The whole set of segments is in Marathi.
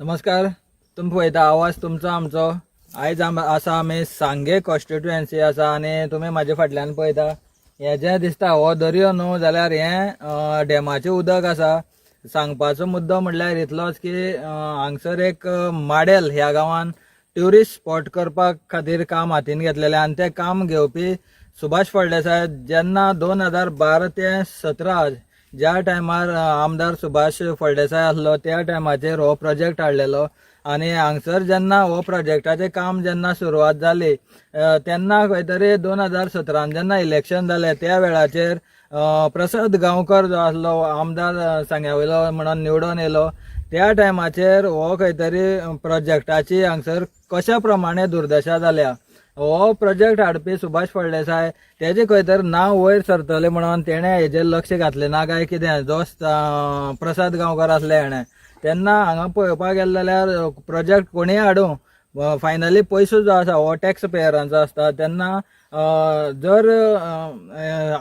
नमस्कार. तुम पळयता आवाज तुमचो आमचो. आयज आसा आमी सांगे कॉन्स्टिट्युएन्सी आसा आनी तुमी म्हाजे फाटल्यान पळयता. हें जें दिसता हो दर्यो न्हू जाल्यार हें डॅमाचें उदक आसा. सांगपाचो मुद्दो म्हणल्यार इतलोच की हांगसर एक माडेल ह्या गांवान ट्युरिस्ट स्पॉट करपा खातीर काम हातीन घेतलेलें आनी तें काम घेवपी सुभाष फळदेसाय जेन्ना दोन हजार बारा ते सतरा ज्या टायमार आमदार सुभाष फळदेसाय आसलो त्या टायमाचेर हो प्रोजेक्ट हाडलेलो. आनी हांगसर जेन्ना हो प्रोजेक्टाचें काम जेन्ना सुरवात जाली तेन्ना खंय तरी दोन हजार सतरान जेन्ना इलेक्शन जालें त्या वेळाचेर प्रसाद गांवकर जो आसलो आमदार सांग्या सांग्यावयलो म्हणून निवडून येयलो त्या टायमाचेर हो खंय तरी प्रोजेक्टाची हांगसर कशा प्रमाणे दुर्दशा जाल्या हो प्रोजेक्ट हाडपी सुभाष फळदेसाय तेजे खंय तर नांव वयर सरतलें म्हणून तेणें हेजेर लक्ष घातलें. ना काय कितें जो प्रसाद गांवकर आसले हेणें. तेन्ना हांगा पळोवपाक गेले जाल्यार प्रोजेक्ट कोणीय हाडूं? फायनली पयसो जो आसा हो टॅक्स पेयरांचो आसता. तेन्ना जर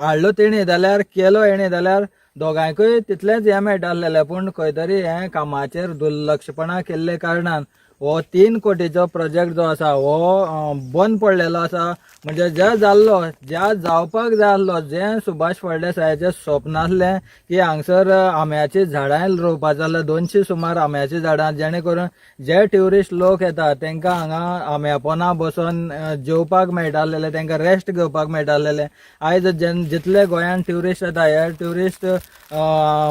हाडलो तेणी जाल्यार केलो हेणें जाल्यार दोगांयकूय तितलेंच हें मेळटालें पूण खंय तरी हें कामाचेर दुर्लक्षपणां केल्ले कारणान हो तीन कोटीचो प्रोजेक्ट जो आसा हो बंद पडलेलो आसा म्हणजे जे जाल्लो ज्या जावपाक जाय आसलो जें सुभाष फळदेसायाचें स्वप्न आसलें की हांगसर आंब्याची झाडां रोवपाचें जाल्यार दोनशीं सुमार आंब्याची झाडां जेणे करून जे ट्युरिस्ट लोक येता तांकां हांगा आंब्या पोना बसून जेवपाक मेळटालेले तांकां रेस्ट घेवपाक मेळटालेलें. आयज जेन जितले गोंयान ट्युरिस्ट येता हे ट्युरिस्ट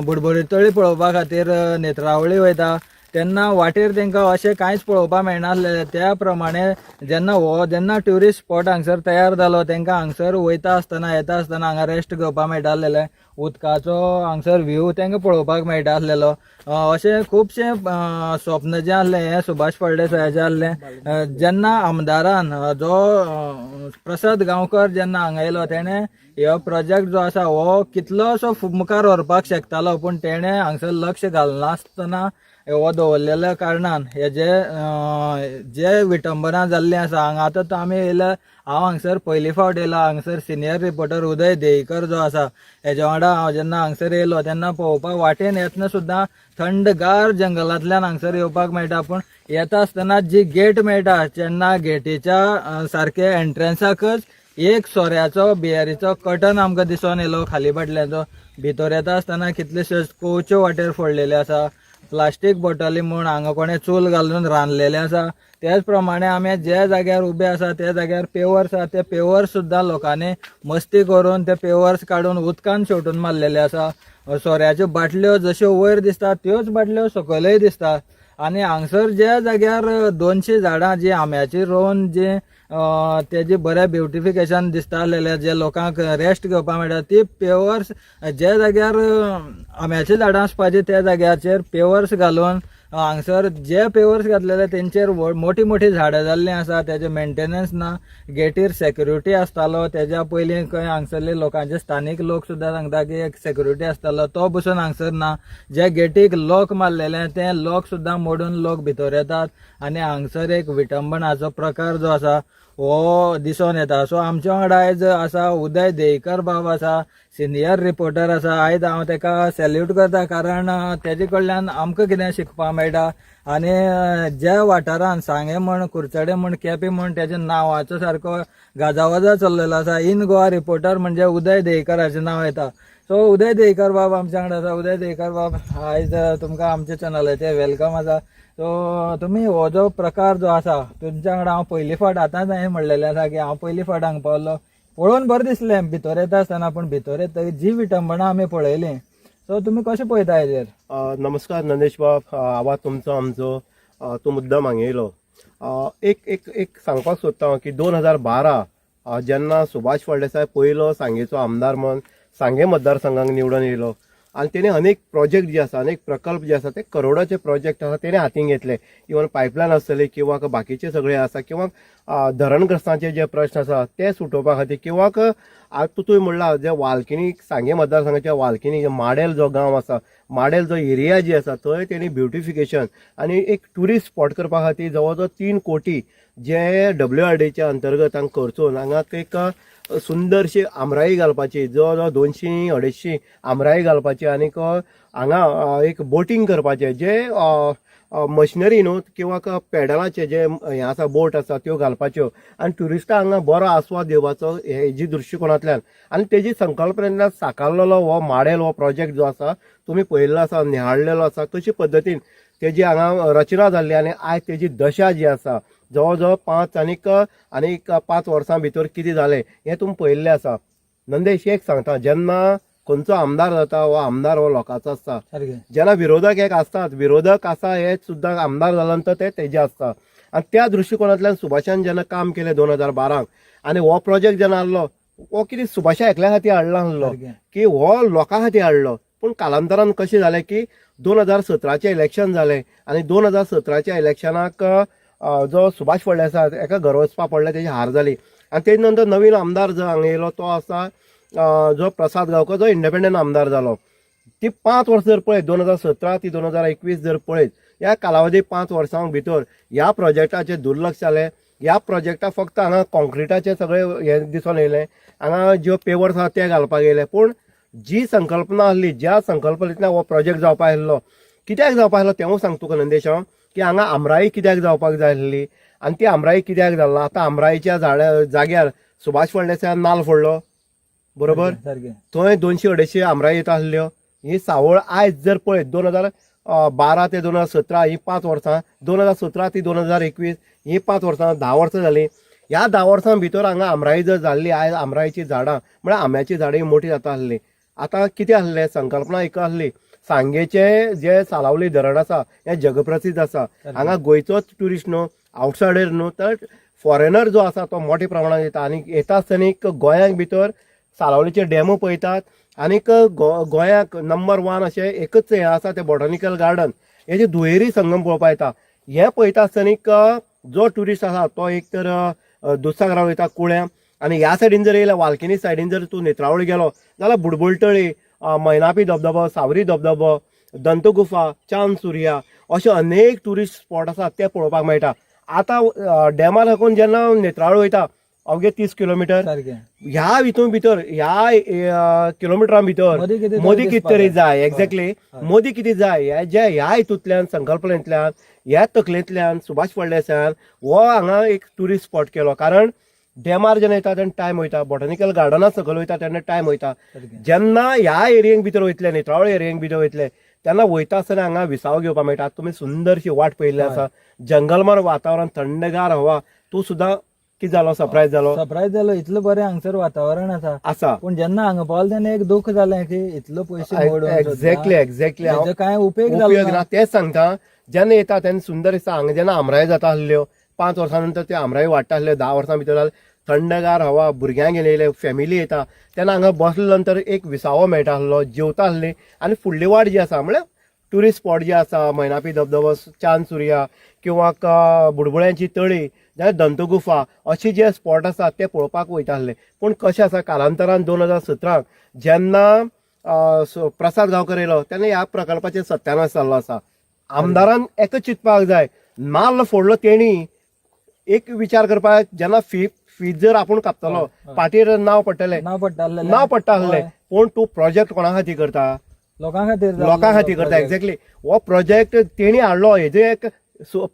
बुडबुडीतळी पळोवपा खातीर नेत्रावळी वयता तेन्ना वाटेर तांकां अशें कांयच पळोवपा मेळनासलें त्या प्रमाणे जेन्ना हो जेन्ना ट्युरिस्ट स्पॉट हांगसर तयार जालो तांकां हांगसर वयता आसतना येता आसतना हांगा रेस्ट घेवपा मेळटालें उदकाचो हांगसर व्ह्यू तांकां पळोवपाक मेळटा आसलेलो अशें खुबशें स्वप्न जें आसलें हें सुभाष फळदेसायाचें आसलें जेन्ना आमदारान जो प्रसाद गांवकर जेन्ना हांगा येयलो तेणें हो प्रोजेक्ट जो आसा हो कितलोसो मुखार व्हरपाक शकतालो पूण तेणें हांगसर लक्ष घालनासतना हो दवरलेल्या कारणान हे जे जे विटंबना जाल्ली आसा हांगा आतां तो आमी येयल्या हांव हांगसर पयली फावट येयला हांगसर सिनियर रिपोर्टर उदय देईकर जो आसा हेज्या वांगडा हांव जेन्ना हांगसर येयलो तेन्ना पळोवपाक वाटेन येतना सुद्दां थंडगार जंगलांतल्यान हांगसर येवपाक मेळटा पूण येता आसतना जी गेट मेळटा तेन्ना गेटीच्या सारके एंट्रन्साकच एक सोऱ्याचो बियरीचो कटन आमकां दिसोन येयलो खाली बाटल्यांचो भितर येता आसतना कितलेशेच कोवच्यो वाटेर फोडलेले आसा. प्लास्टीक बॉटली म्हूण हांगा कोणें चूल घालून रांदलेले आसा. त्याच प्रमाणे आमी जे जाग्यार उबे आसा त्या जाग्यार पेवर्स आसा. ते पेवर्स सुद्दां लोकांनी मस्ती करून ते पेवर्स काडून उदकान शेवटून मारलेले आसा. सोऱ्याच्यो बाटल्यो जश्यो वयर दिसतात त्योच बाटल्यो सकयलय दिसतात. आनी हांगसर ज्या जाग्यार दोनशे झाडां जी आंब्याची रोवन जी तेजे बऱ्या बरें ब्युटिफिकेशन दिसतालेले जे लोकांक रेस्ट घेवपाक मेळटा ती पेवर्स ज्या जाग्यार अं, आंब्याची झाडां आसपाची त्या जाग्याचेर पेवर्स घालून हांगसर जे पेवर्स घातलेले तेंचेर मोठी मोठी झाडां जाल्लीं आसा तेजे मेंटेनन्स ना गेटीर सेक्युरिटी आसतालो तेज्या पयलीं खंय हांगसरले लोकांचे स्थानीक लोक सुद्दां सांगता की एक सेक्युरिटी आसतालो तो बसून हांगसर ना जे गेटीक लॉक मारलेले ते लॉक सुद्दां मोडून लोक भितर येतात. आनी हांगसर एक विटंबणाचो प्रकार जो आसा हो दिसोन येता. सो आमच्या वांगडा आयज आसा उदय देयकर बाब आसा सिनियर रिपोर्टर आसा. आयज हांव तेका सॅल्यूट करता कारण तेजे कडल्यान आमकां कितें शिकपाक मेळटा. आनी ज्या वाठारान सांगे म्हण कुरचडे म्हण केपे म्हण तेज्या नांवाचो सारको गाजावाजा चल्लेलो आसा. इन गोवा रिपोर्टर म्हणजे उदय देयकराचें नांव येता. सो उदय देयकर बाब आमच्या वांगडा आसा. उदय देयकर बाब आयज तुमकां आमच्या चॅनलाचेर वेलकम आसा. सो तुमी हो जो प्रकार जो आसा तुमच्या वांगडा हांव पयली फावट आतांच हांवें म्हणलेलें आसा की हांव पयली फावट हांगा पावलो. पळोवन बरें दिसलें भितर येता आसतना पूण भितर येता जी विटंबना आमी पळयली. सो तुमी कशें पळयता हेजेर? नमस्कार नंदेश बाब. आवाज तुमचो आमचो. तूं मुद्दम हांगा येयलो एक एक एक सांगपाक सोदता हांव की दोन हजार बारा जेन्ना सुभाष फळदेसाय पयलो सांगेचो आमदार म्हण सांगे मतदारसंघाक निवडून येयलो. आनी तेणे अनेक प्रोजेक्ट जे आसा अनेक प्रकल्प जे आसा ते करोडाचे प्रोजेक्ट आसा तेणे हातीन घेतले. इवन पायपलायन आसतले किंवा बाकीचे सगळे आसा किंवा धरणग्रस्तांचे जे प्रश्न आसा ते सुटोवपा खातीर किंवा आतां तुवें म्हणला जे वालकिनी सांगे मतदारसंघाच्या वालकिनी माडेल जो गांव आसा माडेल जो एरिया जी आसा थंय तेणी ब्युटिफिकेशन आनी एक ट्युरिस्ट स्पॉट करपा खातीर जवळ जवळ तीन कोटी जे डब्ल्यू आर डीच्या अंतर्गत हांगा करचून हांगा एक सुंदरशी आमराई घालपाची जवळ जवळ दोनशी अडेचशी आमराई घालपाची आनीक हांगा एक बोटींग करपाचें जे मशिनरी न्हू किंवा पेडलाचे जे हे आसा बोट आसा त्यो घालपाच्यो. आनी ट्युरिस्टां हांगा बरो आस्वाद दिवपाचो हेजी दृश्टिकोनांतल्यान आनी तेजी संकल्पनेंतल्यान साकारलेलो हो माडेल हो प्रोजेक्ट जो आसा तुमी पळयल्लो आसा निहाळलेलो आसा तशे पद्दतीन तेजी हांगा रचना जाल्ली आनी आयज तेजी दशा जी आसा जवळ जवळ पांच आनीक आनीक पांच वर्सां भितर कितें जालें हें तुमी पळयल्लें आसा नंदेश एक सांगता जेन्ना खंयचो आमदार जाता हो आमदार हो लोकांचो आसता जेन्ना विरोधक एक आसतात विरोधक आसा हे सुद्दां आमदार जाला नंतर ते तेजे आसता आनी त्या दृश्टिकोनांतल्यान सुभाषान जेन्ना काम केलें दोन हजार बारांक आनी हो प्रोजेक्ट जेन्ना हाडलो हो कितें सुभाषा एकल्या खातीर हाडला सारकें की हो लोकां खातीर हाडलो पूण कालांतरान कशें जालें की दोन हजार सतराचें इलेक्शन जालें आनी दोन हजार सतराच्या इलेक्शनाक जो सुभाष फळडे आसा एका घर वचपा पडलें तेजी हार जाली आनी तेजे नंतर नवीन आमदार जो हांगा येयलो तो आसा जो प्रसाद गांवकर जो इंडिपेंडंट आमदार जालो ती पांच वर्सां जर पळयत दोन हजार सतरा ती दोन हजार एकवीस जर पळयत ह्या कालावधी पांच वर्सां भितर ह्या प्रोजेक्टाचेर दुर्लक्ष जालें ह्या प्रोजेक्टाक फक्त हांगा कॉन्क्रिटाचे सगळे हे दिसून येयलें हांगा ज्यो पेवर्स आसा ते घालपाक येयले पूण जी संकल्पना आसली ज्या संकल्पनेंतल्यान हो प्रोजेक्ट जावपा आसलो कित्याक जावपा आसलो तेवूय सांगता तुका नंदेश हांव की हांगा आमराई कित्याक जावपाक जाय आसली? आनी ती आमराई कित्याक जालना आतां आमराईच्या झाडा जाग्यार सुभाष फळदेसायान नाल्ल फोडलो. बरोबर? थंय दोनशे अडेचशे आमराई येता आसल्यो. ही सावळ आयज जर पळयत दोन हजार बारा ते दोन हजार सतरा ही पांच वर्सां दोन हजार सतरा ते दोन हजार एकवीस ही पांच वर्सां धा वर्सां जालीं ह्या धा वर्सां भितर हांगा आमराई जर जाल्ली आयज आमराईची झाडां म्हळ्यार आंब्याची झाडां ही मोठी जाता आसली. आतां कितें आसलें? संकल्पना एक आसली. सांगेचे जे सालावली धरण आसा हें जगप्रसिद्ध आसा. हांगा गोंयचोच ट्युरिस्ट न्हू आवटसायडर न्हू तर फॉरेनर जो आसा तो मोठ्या प्रमाणात येता. आनी येता आसतना गोंयांक भितर सालावलीचे डॅमो पळयतात. आनीक गोंयाक नंबर वन अशें एकच हें आसा तें बॉटनिकल गार्डन हेजे दुहेरी संगम पळोवपा येता. हें पळयता आसतना जो ट्युरिस्ट आसा तो एक तर दुधसागरां वयता कुळ्या. आनी ह्या सायडीन जर येयला वालकिनी सायडीन जर तूं नेत्रावळी गेलो जाल्यार बुडबुलतळी अ, मैनापी धबधबो सावरी धबधबो दंतगुफा चांद सुर्या अशे अनेक ट्युरिस्ट स्पॉट आसात ते पळोवपाक मेळटा आतां डॅमार लागून जेन्ना नेत्रावळी वयता अवघे तीस किलोमिटर ह्या हितून भितर ह्या किलोमिटरा भितर मोदी कितें तरी जाय. एक्झॅक्टली मोदी कितें जाय हे जे ह्या हितूंतल्यान संकल्पनेंतल्यान ह्या तकलेंतल्यान सुभाष फळदेसायान हो हांगा एक ट्युरिस्ट स्पॉट केलो. कारण डॅमार जेन्ना येता तेन्ना टायम वयता बॉटनिकल गार्डना सकयल वयता तेन्ना टायम वयता. जेन्ना ह्या एरियेक भितर वयतले नेत्रावळ एरियेक भितर वयतले तेन्ना वयता आसतना हांगा विसाव घेवपाक मेळटा. तुमी सुंदरशी वाट पयल्ली आसा. जंगलमर वातावरण थंडगार हवा. तूं सुद्दां कितें जालो? सरप्रायज जालो. सरप्रायज जालो. इतलें बरें हांगसर वातावरण आसा. आसा. पूण जेन्ना हांगा पावलो तेन्ना एक दुख जालें की इतलो पयशे एक्झॅक्टली एक्झॅक्टली हांव कांय उपेग उपयोग जालो ना. तेच सांगता जेन्ना येता तेन्ना सुंदर दिसता. हांगा जेन्ना आमराई जाता आसल्यो पांच वर्सां नंतर ते आमराई वाडटा आसले धा वर्सां भितर जाल्यार थंडगार हवा भुरग्यांक येयले फॅमिली येता. तेन्ना हांगा बसले नंतर एक विसावो मेळटा आसलो जेवता आसली. आनी फुडली वाट जी आसा म्हळ्यार ट्युरिस्ट स्पॉट जे आसा मैनापी धबधबो चांद सुर्या किंवा बुडबुड्यांची तळी जाल्यार दंतगुफा अशे जे स्पॉट आसा ते पळोवपाक वयता आसले. पूण कशें आसा कालांतरान दोन हजार सतराक जेन्ना प्रसाद गांवकर येयलो तेन्ना ह्या प्रकल्पाचेर सत्यानाश जाल्लो आसा. आमदारान एकच चिंतपाक जाय नाल्ल फोडलो तेणी एक विचार करपाक जेन्ना फी फीज जर आपूण कापतलो पाटीर नांव पडटलें नांव पडटालें नांव पडटा आसलें पूण तूं प्रोजेक्ट कोणा खातीर करता? लोकां खातीर लोकां खातीर करता. एक्झॅक्टली हो प्रोजेक्ट तेणी हाडलो हेजे एक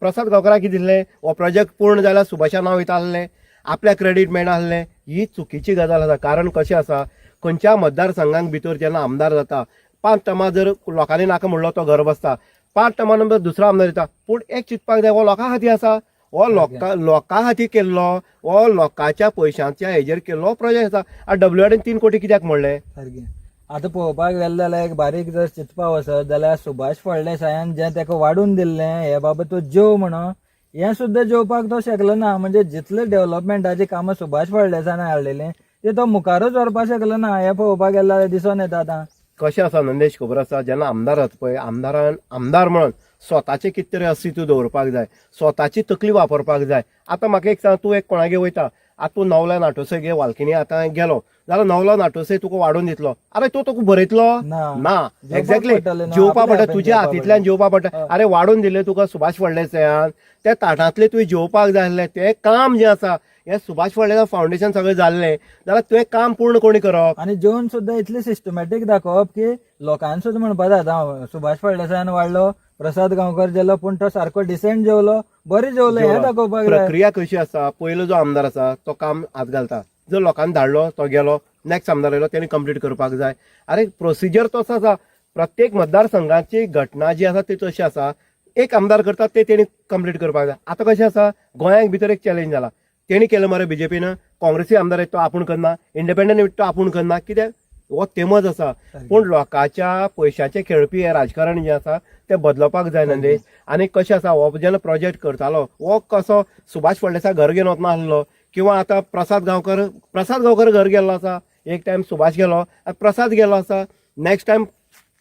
प्रसाद गांवकराक कितें दिसलें हो प्रोजेक्ट पूर्ण जाल्यार सुभाषा नांव वयता आसलें आपल्या क्रेडिट मेळना आसलें ही चुकीची गजाल आसा कारण कशें आसा खंयच्या मतदारसंघांक भितर जेन्ना आमदार जाता पांच टर्मां जर लोकांनी नाका म्हणलो तो घर बसता. पांच टर्मा नंतर दुसरो आमदार येता. पूण एक चिंतपाक जाय हो लोकां खातीर आसा हो लोकां लोकां खातीर केल्लो हो लोकांच्या पयशांच्या हेजेर केल्लो प्रोजेक्ट आसा. आनी डब्ल्यूआरडीन तीन कोटी कित्याक म्हणले सारकें. आतां पळोवपाक गेले जाल्यार एक बारीक जर चिंतपा वचत जाल्यार सुभाष फळदेसायान जें ताका वाडून दिल्लें हे बाबा तो जेव म्हणून हें सुद्दां जेवपाक तो शकलो ना. म्हणजे जितले डेव्हलपमेंटाची कामां सुभाष फळदेसायान हाडलेलीं ते तो मुखारच व्हरपाक शकलो ना. हें पळोवपाक गेले जाल्यार दिसून येता आतां. कशें आसा नंदेश खबर आसा जेन्ना आमदार जाता पळय आमदारान आमदार म्हणून स्वताचें कितें तरी अस्तित्व दवरपाक जाय स्वताची तकली वापरपाक जाय. आतां म्हाका एक सांग तूं एक कोणागेर वयता? आतां तूं नवल्या नाटोसय गे वालकिनी आतां गेलो. जाल्यार नवलो नाटोसय तुका वाडून दितलो. अरे तो तुका भरयतलो ना. एक्झॅक्टली जेवपा पडटा तुज्या हातींतल्यान जेवपा पडटा अरे वाडून दिले तुका सुभाष फळदेसायान त्या ताटांतले तुवें जेवपाक जाय आसलें तें काम जें आसा हें सुभाष फळदेसाय फावंडेशन सगळें जाल्लें जाल्यार तुवें काम पूर्ण कोणी करप? आनी जेवन सुद्दां इतलें सिस्टमॅटीक दाखोवप की लोकांनी सुद्दां म्हणपा जाता हांव सुभाष फळदेसायान वाडलो प्रसाद गांवकर जेलो पूण तो सारको डिसेंट जेवलो बरें जेवलो हें दाखोवपाक प्रक्रिया कशी आसा पयलो जो आमदार आसा तो काम हात घालता. जर लोकांनी धाडलो तो गेलो. नेक्स्ट आमदार येयलो तेणी कंप्लीट करपाक जाय. अरे प्रोसिजर तसो आसा प्रत्येक मतदारसंघाची घटना जी आसा ती तशी आसा एक आमदार करता ते तेणी कंप्लीट करपाक जाय. आतां कशें आसा गोंयांक भितर एक चॅलेंज जाला तेणी केलें मरे बीजेपीन काँग्रेसी आमदार आहेत तो आपूण करना इंडिपेंडंट तो आपूण करना कित्याक हो तेमच आसा पूण लोकांच्या पयशाचे खेळपी हे राजकारण जे आसा ते बदलपाक जाय नंदे. आनी कशें आसा हो जेन्ना प्रोजेक्ट करतालो हो कसो सुभाष फळदेसाय घर घेवन वचना आसलो किंवा आतां प्रसाद गांवकर प्रसाद गांवकर घर गेल्लो आसा एक टायम सुभाष गेलो आतां प्रसाद गेलो आसा नेक्स्ट टायम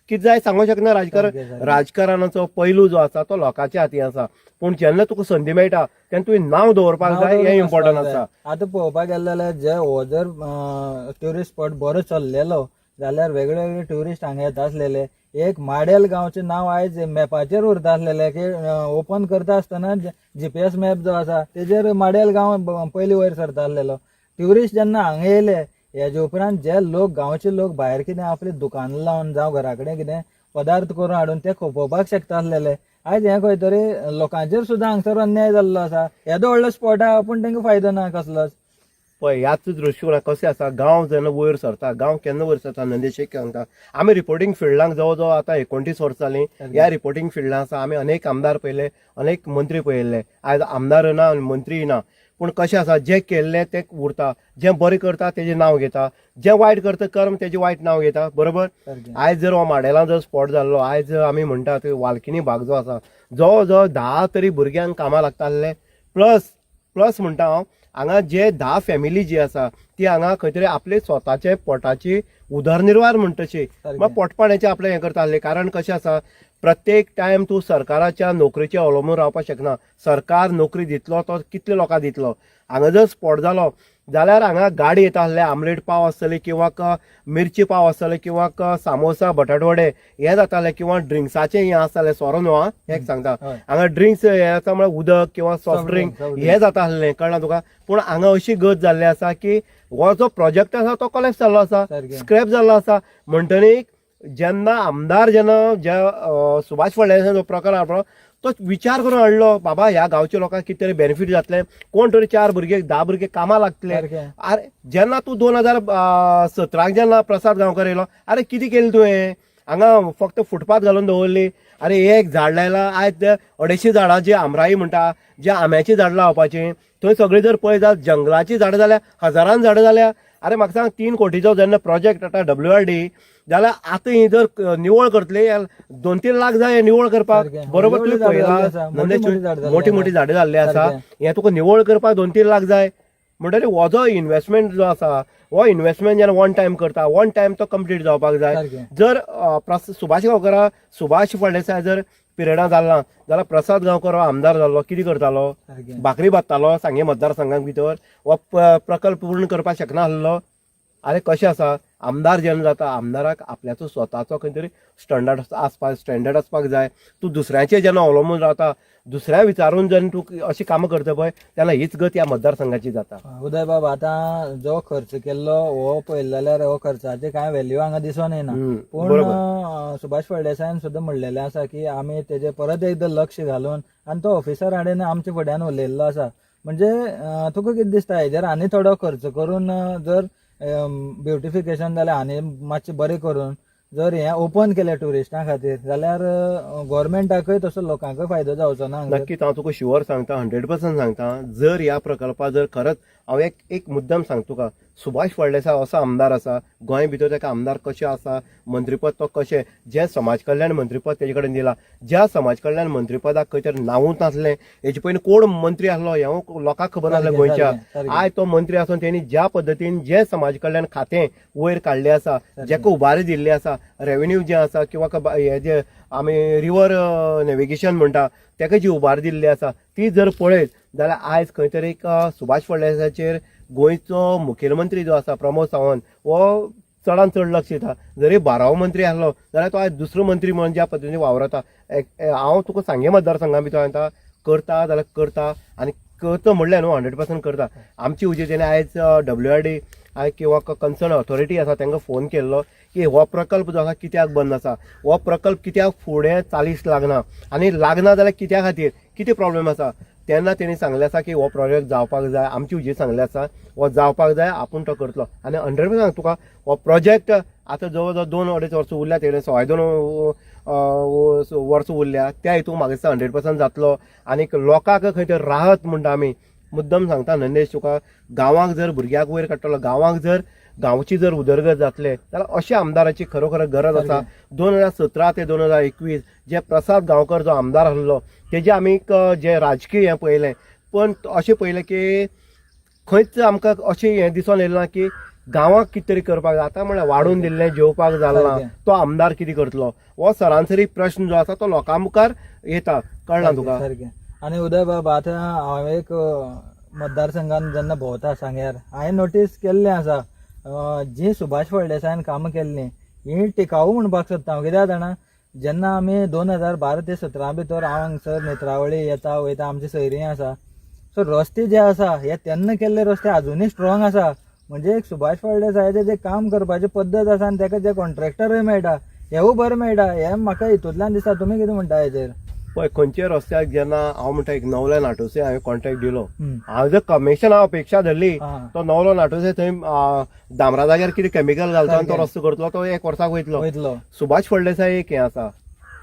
कितें जाय सांगूंक शकना राजकारण. राजकारणाचो पैलू जो आसा तो लोकांच्या हाती आसा पूण जेन्ना तुका संदी मेळटा तेन्ना तुवें नांव दवरपाक जाय हें इम्पॉर्टंट आसा आतां पळोवपाक गेले जाल्यार जे हो जर ट्युरिस्ट स्पॉट बरो चल्लेलो जाल्यार वेगळे वेगळे ट्युरिस्ट हांगा येता आसलेले. एक माडेल गांवचें नांव आयज मॅपाचेर उरता आसलेले की ओपन करता आसतना जीपीएस मॅप जो आसा तेजेर माडेल गांव पयलीं वयर सरता आसलेलो. ट्युरिस्ट जेन्ना हांगा येयले हेजे उपरांत जे लोक गांवचे लोक भायर कितें आपली दुकानां लावन जावं घरा कडेन कितें पदार्थ करून हाडून ते खोपोवपाक शकता आसलेले आयज हें खंय तरी लोकांचेर सुद्दां हांगसर अन्याय जाल्लो आसा. येदो व्हडलो स्पॉट आहा पूण तांकां फायदो ना कसलोच. पळय ह्याच दृश्टीकोनाक कशें आसा? गांव जेन्ना वयर सरता गांव केन्ना वयर सरता नंदेशेक सांगता आमी रिपोर्टींग फिल्डांक जवळ जवळ आतां एकोणतीस वर्सां जालीं ह्या रिपोर्टींग फिल्डांत आसा. आमी अनेक आमदार पयले अनेक मंत्री पळयल्ले आयज आमदार ना मंत्री ना. पूण कशें आसा जें केल्लें तें उरता जें बरें करता तेजें नांव घेता जें वायट करता कर्म तेजें वायट नांव घेता बरोबर. आयज जर हो माडेलां जर स्पॉट जाल्लो आयज आमी म्हणटात वालकिनी भाग जो आसा जवळ जवळ धा तरी भुरग्यांक कामां लागता आसले प्लस प्लस म्हणटा हांव हांगा जे धा फॅमिली जी आसा ती हांगा खंय तरी आपले स्वताचे पोटाची उदरनिर्वाह म्हणटशी पोटपाण्याचे आपले हें करता आसले कारण कशें आसा प्रत्येक टायम तूं सरकाराच्या नोकरेचेर अवलंबून रावपाक शकना सरकार नोकरी दितलो तो कितले लोकांक दितलो हांगा जर स्पॉट जालो जाल्यार हांगा गाडी येता आसले आमलेट पाव आसतले किंवा क मिरची पाव आसतले किंवा क सामोसा बटाटवडे हे जाताले किंवा ड्रिंक्साचे हें आसतालें सोरो न्हू आं हें सांगता. हांगा ड्रिंक्स हे आसा म्हळ्यार उदक किंवा सॉफ्ट ड्रिंक. हे जाता आसलें कळना तुका पूण हांगा अशी गत जाल्ली आसा की हो जो प्रोजेक्ट आसा तो कॉलेज जाल्लो आसा. स्क्रॅप जाल्लो आसा म्हणटनी जेन्ना आमदार जेन्ना ज्या अं, सुभाष फळदेसाय जो प्रकार हाडलो तो विचार करून हाडलो बाबा ह्या गांवच्या लोकांक कितें तरी बेनिफीट जातले. कोण तरी चार भुरगे धा भुरगे कामां लागतले. अरे जेन्ना तूं दोन हजार सतराक जेन्ना प्रसाद गांवकर येयलो अरे कितें केलें तुवें हांगा फक्त फुटपाथ घालून दवरली. अरे एक झाड लायला आयज ते अडेचशे झाडां जी आमराई म्हणटा जे आंब्याची झाडां लावपाची थंय सगळीं जर पळय जाल्यार जंगलाची झाडां जाल्या हजारान झाडां जाल्या अरे म्हाका सांग तीन कोटीचो जेन्ना प्रोजेक्ट आतां डब्ल्यू आर डी जाल्यार आतां ही जर निवळ करतली दोन तीन लाख जाय निवळ करपाक. बरोबर तुवें पळयलां मोठी मोठी झाडां जाल्ली आसा. हें तुका निवळ करपाक दोन तीन लाख जाय. म्हणटरी हो जो इन्व्हेस्टमेंट जो आसा हो इन्व्हेस्टमेंट जेन्ना वन टायम करता वन टायम तो कंप्लीट जावपाक जाय. जर सुभाष गांवकरा सुभाष फळदेसाय जर पिरियडां जाल्ना जाल्यार प्रसाद गांवकर हो आमदार जाल्लो कितें करतालो. भाकरी भाजतालो सांगे मतदारसंघां भितर. हो प्रकल्प पूर्ण करपाक शकना आसलो अरे कशें आसा आमदार जेन्ना जाता आमदाराक आपल्याचो स्वताचो खंय तरी स्टँडर्ड आसपाक स्टँडर्ड आसपाक जाय. तूं दुसऱ्याचेर जेन्ना अवलंबून रावता दुसऱ्या विचारून जेन्ना तूं अशी कामां करता पळय तेन्ना हीच गत ह्या मतदारसंघाची जाता. उदय बाब आतां जो खर्च केल्लो हो पळयलो जाल्यार हो खर्चाचे कांय व्हॅल्यू हांगा दिसून येना. पूण सुभाष फळदेसायन सुद्दां म्हणलेलें आसा की आमी तेजे परत एकदां लक्ष घालून आनी तो ऑफिसर हाडेन आमच्या फुड्यान उलयल्लो आसा. म्हणजे तुका कितें दिसता हेजेर आनी थोडो खर्च करून जर ब्युटिफिकेशन जाल्यार आनी मातशें बरें करून जर हें ओपन केलें ट्युरिस्टां खातीर जाल्यार गव्हर्मेंटाकूय तसो लोकांकय फायदो जावचो ना हांगासर. नक्कीच हांव तुका शुअर सांगता हंड्रेड पर्संट सांगता जर ह्या प्रकल्पाक जर खरंच हांव एक एक मुद्दम सांगता तुका सुभाष फळदेसाय असो आमदार आसा गोंय भितर ताका आमदार कशें आसा मंत्रीपद तो कशें जें समाज कल्याण मंत्रीपद तेजे कडेन दिलां ज्या समाज कल्याण मंत्रीपदाक खंय तरी नांवूच नासलें हेजे पयलीं कोण मंत्री आसलो हें लोकांक खबर नासलें गोंयच्या. आयज तो मंत्री आसून तेणी ज्या पद्दतीन जें समाज कल्याण खातें वयर काडलें आसा जेका उबारी दिल्ली आसा रेव्हेन्यू जें आसा किंवा हें जे आमी रिवर नेविगेशन म्हणटा तेका जी उबार दिल्ली आसा ती जर पळयत जाल्यार आयज खंय तरी एक, सुभाष फळदेसाचेर गोंयचो मुखेलमंत्री जो आसा प्रमोद सावंत हो चडांत चड लक्ष दिता. जरी बारावो मंत्री आसलो जाल्यार तो आयज दुसरो मंत्री म्हणून ज्या पद्दतीन वावरता. हांव तुका सांगे मतदारसंघा भितर हांवें करता जाल्यार करता आनी करता म्हणल्यार न्हू हंड्रेड पर्संट करता. आमची उजे तेणे आयज डब्ल्यू आर डी किंवा कन्सर्न ऑथॉरिटी आसा तांकां फोन केल्लो की हो प्रकल्प जो आसा कित्याक बंद आसा? हो प्रकल्प कित्याक फुडें चालीस लागना? आनी लागना जाल्यार कित्या खातीर? कितें प्रॉब्लेम आसा? तेन्ना तेणी सांगलें आसा की हो प्रोजेक्ट जावपाक जाय आमची हुजी सांगले आसा हो जावपाक जाय आपूण तो करतलो. आनी हंड्रेड पर्सेंट तुका हो प्रोजेक्ट आतां जवळ जवळ दोन अडेच वर्सां उरल्या तेणे सवाय दोन वर्सां उरल्या त्या हितून म्हाका दिसता हंड्रेड पर्सेंट जातलो. आनी लोकांक खंय तर राहत म्हणटा आमी मुद्दम सांगता नंदेश तुका गांवांक जर भुरग्याक वयर काडटलो गांवांक जर गांवची जर उदरगत जातले जाल्यार अशा आमदाराची खरोखर गरज आसा दोन हजार सतरा ते दोन हजार एकवीस जे प्रसाद गांवकर जो आमदार आसलो तेजे आमी जे राजकीय हें पळयलें पण अशें पळयलें की खंयच आमकां अशें हें दिसून येयलें ना की गांवांक कितें तरी करपाक जाय. आतां म्हळ्यार वाडून दिल्लें जेवपाक जालना सारकें. तो आमदार कितें करतलो? हो सरासरी प्रश्न जो आसा तो लोकां मुखार येता. कळना तुका? सारकें. आणि उदय बाबा आतां हांव एक मतदारसंघान जेन्ना भोंवता सांग्यार हांवें नोटीस केल्लें आसा. जी सुभाष फळदेसायन कामां केल्लीं ही टिकाऊ म्हणपाक सोदता हांव कित्याक जाणा जेन्ना आमी दोन हजार बारा ते सतरा भितर हांव हांगसर नेत्रावळी येता वयता आमची सैरी आसा सो रस्ते जे आसा हे तेन्ना केल्ले रस्ते आजुनूय स्ट्रॉंग आसा म्हणजे एक सुभाष फळदेसायाचें जे काम करपाची पद्दत आसा आनी ताका जे कॉन्ट्रॅक्टरूय मेळटा हेवूय बरें मेळटा हे म्हाका हितूंतल्यान दिसता. तुमी कितें म्हणटा हेजेर पळय खंयचे रस्त्याक जेन्ना हांव म्हणटा एक नवले नाटोसे हांवें कॉन्ट्रॅक्ट दिलो. हांव जर कमिशन हांव अपेक्षा धरली. तो नवलो नाटोसे थंय डांबरा जाग्यार कितें केमिकल घालता आनी तो. रस्तो करतलो तो एक वर्साक वयतलो. सुभाष फळदेसाय एक हें आसा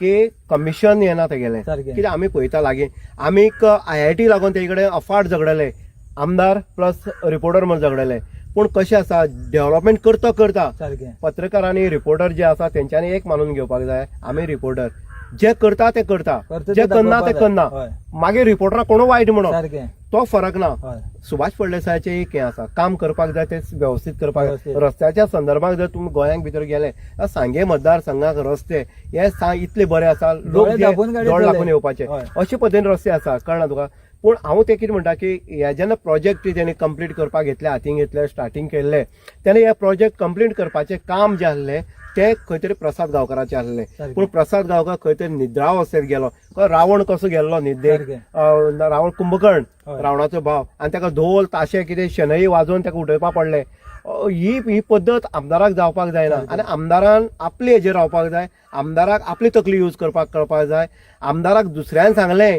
की कमिशन येना तेगेलें. सारकें. कितें आमी पळयता लागीं. आमी आय आय टी लागून तेजे कडेन अफाट झगडले. आमदार प्लस रिपोर्टर म्हण झगडले. पूण कशें आसा डेव्हलपमेंट करता करता सारकें. पत्रकार आनी रिपोर्टर जे आसा तेंच्यांनी एक मानून घेवपाक जाय आमी रिपोर्टर जे करता ते करता. करता जे ते करना ते दाखोवपा करना. हय. मागीर रिपोर्टराक कोणू वायट म्हणो सारकें तो फरक ना. हय. सुभाष फळदेसायचें एक हें आसा काम करपाक जाय ते व्यवस्थीत करपाक व्यवस्थीत. जाय रस्त्याच्या संदर्भात जर तुमी गोंयांक भितर गेले जाल्यार सांगे मतदारसंघाक रस्ते हे सा इतले बरे आसा लोक दोळे जे धांपून गाडी दोळ चलय. लागून येवपाचे. हय. अशे पद्दतीन रस्ते आसा कळना तुका? पूण हांव ते कितें म्हणटा की हे जेन्ना प्रोजेक्ट तेणी कंप्लीट करपाक घेतले हातीन घेतले स्टार्टींग केल्ले तेन्ना हे प्रोजेक्ट कंप्लीट करपाचें काम जे आसलें ते खंय तरी प्रसाद गांवकाराचें आसलें. पूण प्रसाद गांवकार खंय तरी निद्राव अवस्थेत गेलो रावण कसो गेल्लो. अं, रावण कुंभकर्ण. रावणाचो भाव. आनी ताका धोल ताशे कितें शनई वाजोवन ताका उठोवपा पडले. ही ही पद्दत आमदाराक जावपाक जायना. आनी आमदारान आपले हेजेर रावपाक जाय आमदाराक आपली तकली यूज करपाक कळपाक जाय. आमदाराक दुसऱ्यान सांगलें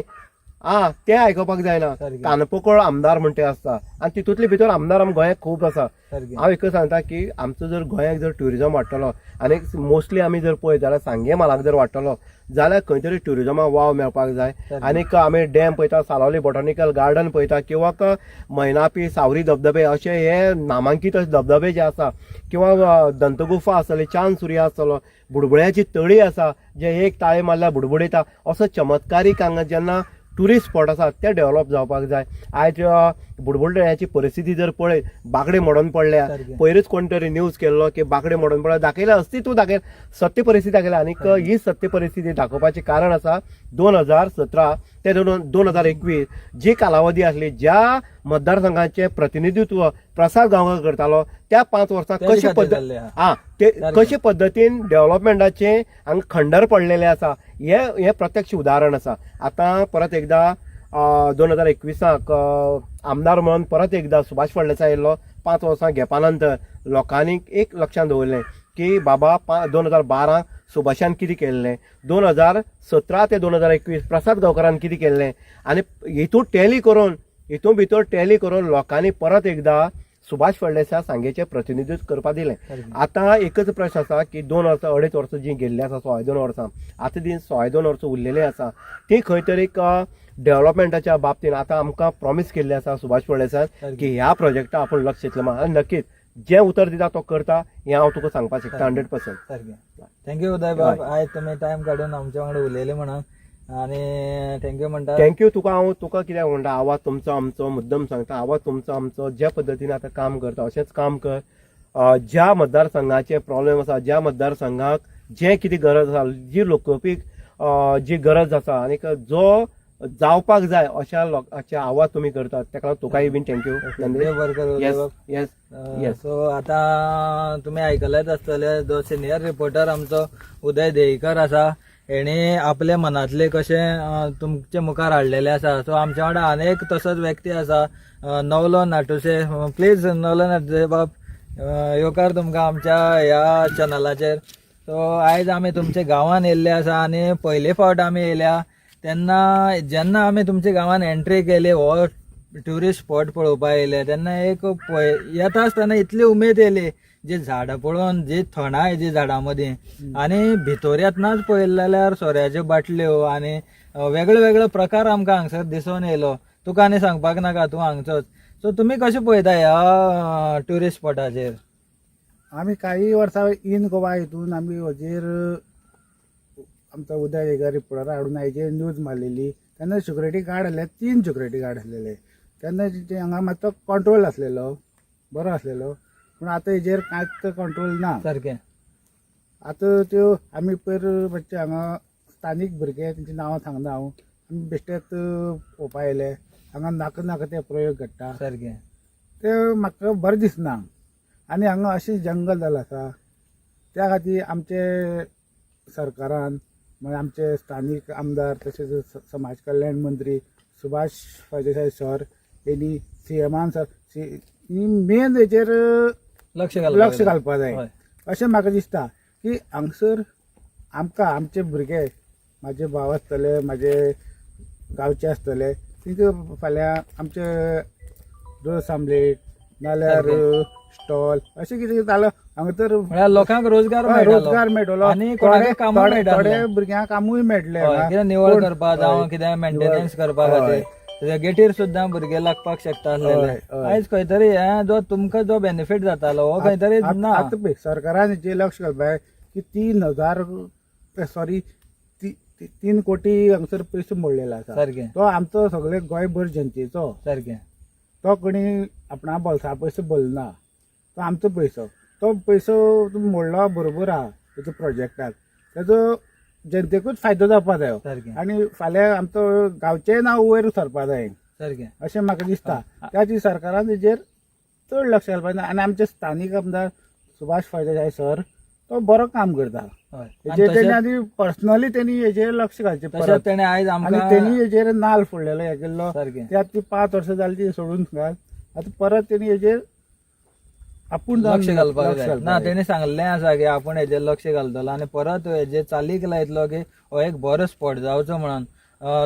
आ तें आयकपाक जायना. कानपकोळ आमदार म्हणटे आसता आनी तितूंतले भितर आमदार आमच्या गोंयांत खूब आसा हांव एकच सांगता की आमचो जर गोंयांत जर ट्युरिजम वाडटलो आनी मोस्टली आमी जर पळयत जाल्यार सांगे मालाक जर वाडटलो जाल्यार खंय तरी ट्युरिजमाक वाव मेळपाक जाय. आनीक आमी डॅम पळयता सालावली बॉटनिकल गार्डन पळयता किंवा मैनापी सावरी धबधबे अशे हे नामांकीत अशे धबधबे जे आसा किंवा दंतगुफा आसतली चांद सुर्या आसतलो बुडबुड्याची तळी आसा जे एक ताळे मारल्यार बुडबुडयता असो चमत्कारीक हांगा जेन्ना टुरिस्ट स्पॉट आसा ते डेव्हलप जावपाक जाय आयज बुडबुड्याची परिस्थिती जर पळयत बागडे मोडून पडल्या. पयरूच कोण तरी न्यूज केल्लो की बागडे मोडून पडल्या दाखयलें अस्तित्व दाखय सत्य परिस्थिती दाखयल्या आनीक ही सत्य परिस्थिती दाखोवपाचें कारण आसा दोन हजार सतरा ते दोन दोन हजार एकवीस जी कालावधी आसली ज्या मतदारसंघाचें प्रतिनिधित्व प्रसाद गांवकर करतालो त्या पांच वर्सां कशे पद्दत. हा ते. कशे पद्दतीन डेव्हलपमेंटाचे हांगा खंडर पडलेले आसा हे हे प्रत्यक्ष उदाहरण आसा आतां परत एकदा दोन हजार एकविसाक आमदार म्हणून परत एकदा सुभाष फळदेसाय येयलो पांच वर्सां गॅपा नंतर लोकांनी एक लक्षांत दवरलें की बाबा पा दोन हजार बारा सुभाषान कितें केल्लें? दोन हजार सतरा ते दोन हजार एकवीस प्रसाद गांवकारान कितें केल्लें? आनी हितून टॅली करून हितून भितर टॅली करून लोकांनी परत एकदा सुभाष फळदेसाय सांगेचें प्रतिनिधित्व करपा दिलें. आतां एकच प्रश्न आसा की दोन वर्सां अडेच वर्सां जी गेल्ली आसा सोय दोन वर्सां आतां ती सोय दोन वर्सां उरलेली आसा. ती खंय तरी डेव्हलपमेंटाच्या बाबतींत आतां आमकां प्रॉमीस केल्ली आसा सुभाष फळदेसाय सारकें. की ह्या प्रोजेक्टा आपूण लक्ष दितलो आनी नक्कीच जें उतर दिता तो करता हें हांव तुका सांगपाक शकता हंड्रेड पर्संट सारकें थँक्यू उदय बाब आयज तुमी टायम काडून आमच्या वांगडा उलयले म्हणून. आनी थँक्यू म्हणटा थँक्यू तुका हांव तुका कित्याक म्हणटा आवाज तुमचो आमचो मुद्दम सांगता. आवाज तुमचो आमचो ज्या पद्दतीन आतां काम करता अशेंच काम कर. ज्या मतदारसंघाचे प्रॉब्लेम आसा ज्या मतदारसंघाक जें कितें गरज आसा जी लोकोपीक जी गरज आसा आनीक जो जावपाक जाय अशा लोकांचे आवाज तुमी करतात. तेका तुकाय bin thank you yes yes. So आता तुम्ही ऐकलेच आसतले जो सिनियर रिपोर्टर आमचो उदय देईकर आसा. हेणी आपले मनातले कशें तुमचे मुखार हाडलेले आसा. सो आमच्या वांगडा अनेक तसोच व्यक्ती आसा. नवलो नाटुसे प्लीज नवलो नाटुसे बाब योकार येवकार तुमकां आमच्या ह्या चॅनलाचेर सो आयज आमी तुमच्या गांवान येयल्ले आसा आनी पयले फावट आमी येयल्या तेन्ना जेन्ना आमी तुमच्या गांवान एंट्री केली हो ट्युरिस्ट स्पॉट पळोवपाक येयले तेन्ना एक पळय येता आसतना इतली उमेद येयली जी झाडां पळोवन जी थंडाय जी झाडां मदीं आनी भितर येतनाच पळयलें जाल्यार सोऱ्याच्यो बाटल्यो आनी अं, वेगळे वेगळे प्रकार आमकां हांगसर दिसून येयलो. तुका आनी सांगपाक नाका तूं हांगचोच सो तुमी कशें पळयता ह्या ट्युरिस्ट स्पॉटाचेर? आम्ही काही वर्सां इन गोवा हितून आम्ही हाजेर आमचा उदय हेगा रिपोर्टर हाडून हाजेर न्यूज मारलेली. तेन्ना सिक्युरिटी गार्ड आसले तीन सिक्युरिटी गार्ड आसलेले. तेन्ना हांगा मातसो कंट्रोल आसलेलो बरो आसलेलो. पूण आतां हेजेर कांयच कंट्रोल ना. सारकें आतां त्यो आमी पयर मातशे हांगा स्थानीक भुरगे तेंची नांवां सांगना हांव आमी बेश्टेच पळोवपा येयले हांगा नाका नाका ते प्रयोग घडटा सारकें ते म्हाका बरें दिसना. आनी हांगा अशें जंगल जालां आसा त्या खातीर आमचे सरकारान म्हणजे आमचे स्थानीक आमदार तशेंच समाज कल्याण मंत्री सुभाष फळदेसाय सर हेणी सी एमान सर सी मेन हेचेर लक्ष लक्ष. घालपा जाय हय. अशें म्हाका दिसता की हांगसर आमकां आमचे भुरगे म्हाजे भाव आसतले म्हाजे गांवचे आसतले तांकां फाल्यां आमचे रोस आमलेट नाल्यार स्टॉल अशें कितें जालो हांगा तर म्हळ्यार लोकांक रोजगार हय, मेळटलो. रोजगार मेळटलो आनी कोणाकय थोडे- कामूय थोडे- मेळटालें. थोडे भुरग्यांक कामूय मेळटले हय, हांगा. कितें निवळ कोण- करपा हय, जावं कितें मेंटेनन्स करपा हय. खातीर गेटीर सुद्दां भुरगे लागपाक शकता आसलेले. आयज खंय तरी हें जो तुमकां जो बेनिफीट जातालो हो खंय तरी ना. आतां पळय सरकारान हेचेर लक्ष घालपा की तीन हजार सॉरी तीन कोटी हांगसर पयसो मोडलेलो आसा. सारकें. तो आमचो सगळे गोंयभर जनतेचो. सारकें. तो कोणी आपणा बोल्सा पयसो भरना तो आमचो पयसो तो पयसो मोडलो बरोबर आहा तेच्या प्रोजेक्टाक तेजो जनतेकूच फायदो जावपा जायो. सारकें. आनी फाल्यां आमचो गांवचेंय नांव वयर सरपा जाय. सारकें. अशें म्हाका दिसता. त्या खातीर सरकारान हेजेर चड लक्ष घालपा जाय. आनी आमचे स्थानीक आमदार सुभाष फळदेसाय सर तो बरो काम करता. हय. आनी हेजेर तेणी तशेंच- आनी पर्सनली तेणी हेजेर लक्ष घालचें तशेंच परत. तेणें आयज आनी आमकां तेणी हेजेर नाल्ल फोडलेलो हे केल्लो. सारकें. ते आतां ती पांच वर्सां जाली ती सोडून घाल. आतां परत तेणी हेजेर आपूण लक्ष घालपाक जाय ना. तेणी सांगलें आसा की आपूण हेजेर लक्ष घालतलो आनी परत हेजेर चालीक लायतलो की हो एक बरो स्पॉट जावचो म्हणून.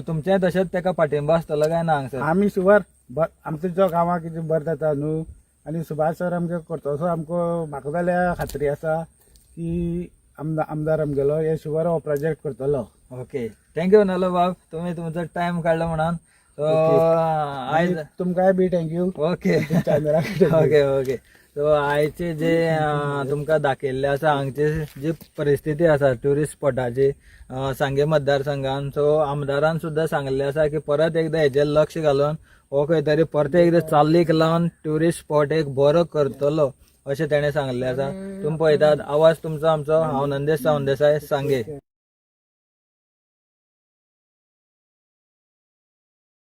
तुमचें तशेंच तेका पाठिंबा आसतलो काय ना हांगसर आमी शुवर ब- आमचो जो गांवांक कितें बरें जाता न्हू आनी सुभाष सर आमगे करतसो आमकां म्हाका जाल्यार खात्री आसा की आमदार आमदार आमगेलो हे शुवर हो प्रोजेक्ट करतलो. ओके. थँक्यू नलो बाब. तुम्ही तुमचो टाइम काडलो म्हणून. आयज तुमकांय बी thank you okay. Okay okay. आयचे जे तुमकां दाखयल्ले आसा हांगचे जी परिस्थिती आसा ट्युरिस्ट स्पॉटाची सांगे मतदारसंघान सो आमदारान सुद्दां सांगले आसा की परत एकदां हेजेर लक्ष घालून हो खंय तरी परत एकदां चालीक लावन ट्युरिस्ट स्पॉट एक बरो करतलो अशें तेणें सांगलें आसा. तुमी पळयतात आवाज तुमचो आमचो हांव नंदेश सावंत देसाय सांगे.